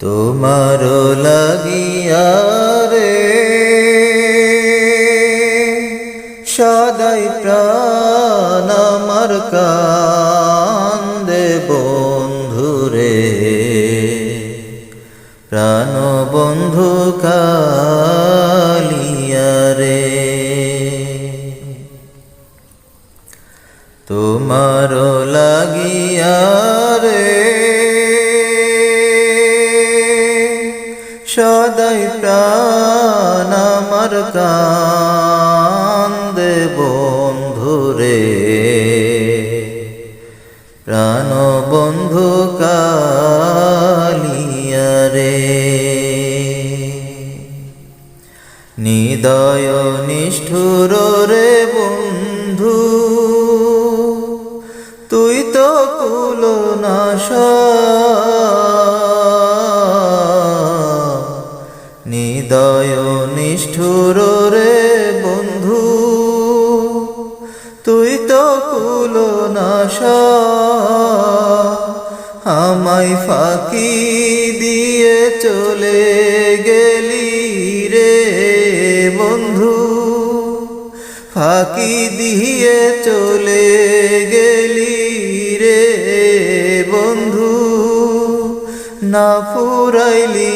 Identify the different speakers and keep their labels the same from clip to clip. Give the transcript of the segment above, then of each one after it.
Speaker 1: তোমার লাগিয়া রে, সদাই প্রাণ আমার কান্দে বন্ধুরে প্রাণ বন্ধু কালিয়া রে। তোমার লাগিয়া রে সদাই প্রাণ আমার কান্দে বন্ধুরে প্রাণ বন্ধু কালিয়া রে। নিদয় নিষ্ঠুর রে বন্ধু, তুই তো কুল নাশ নিদয় নিষ্ঠুর রে বন্ধু, তুই তো কুল নাশ আমায় ফাঁকি দিয়ে চলে গেলি রে বন্ধু, ফাঁকি দিয়ে চলে গেলি রে বন্ধু, না ফুরাইলি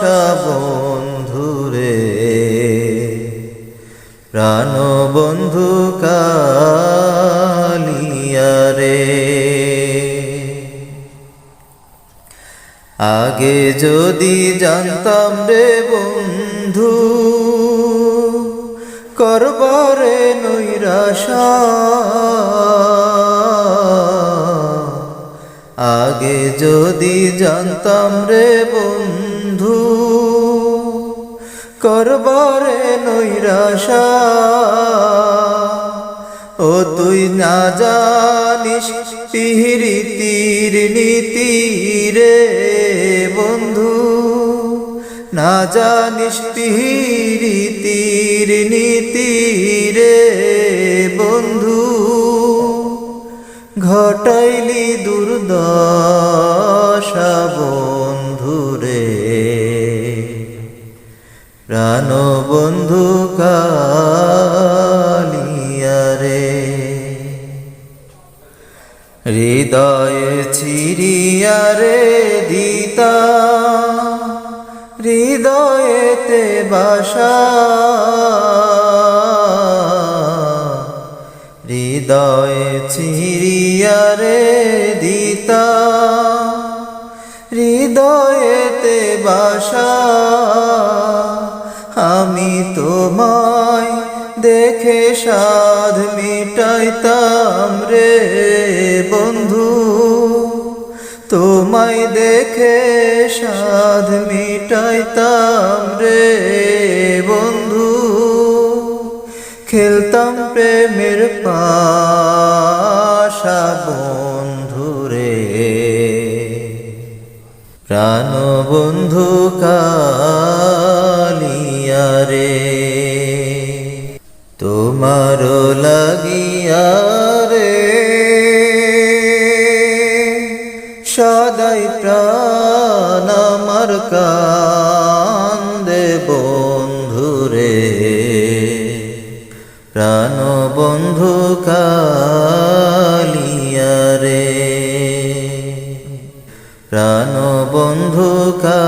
Speaker 1: আশা বন্ধু রে প্রাণ বন্ধু কালিয়া রে আগে যদি জানতাম রে বন্ধু, করবরে নৈরাশা। আগে যদি জানতাম রে বন্ধু করবরে নৈরাশা। ও তুই না জানিস পিহিরিতির নীতি রে বন্ধু। না জানিস পিহিরিতির নীতি রে বন্ধু। ঘটাইলি দুর্দশা প্রাণ বন্ধু কালিয়া রে হৃদয়ে রে দিতা হৃদয়েতে বাসা হৃদয়ে চিরিয়া রে দিতা। আমি তোমায় দেখে সাধ মিটাইতাম রে বন্ধু। তোমায় দেখে সাধ মিটাইতাম রে বন্ধু। খেলতাম প্রেমের পাশা বন্ধু রে। প্রাণ বন্ধু কালিয়া রে তোমার লাগিয়া রে। সদাই প্রাণ আমার কান্দে বন্ধু রে। প্রাণ বন্ধু কালিয়া রে। প্রাণ বন্ধু কা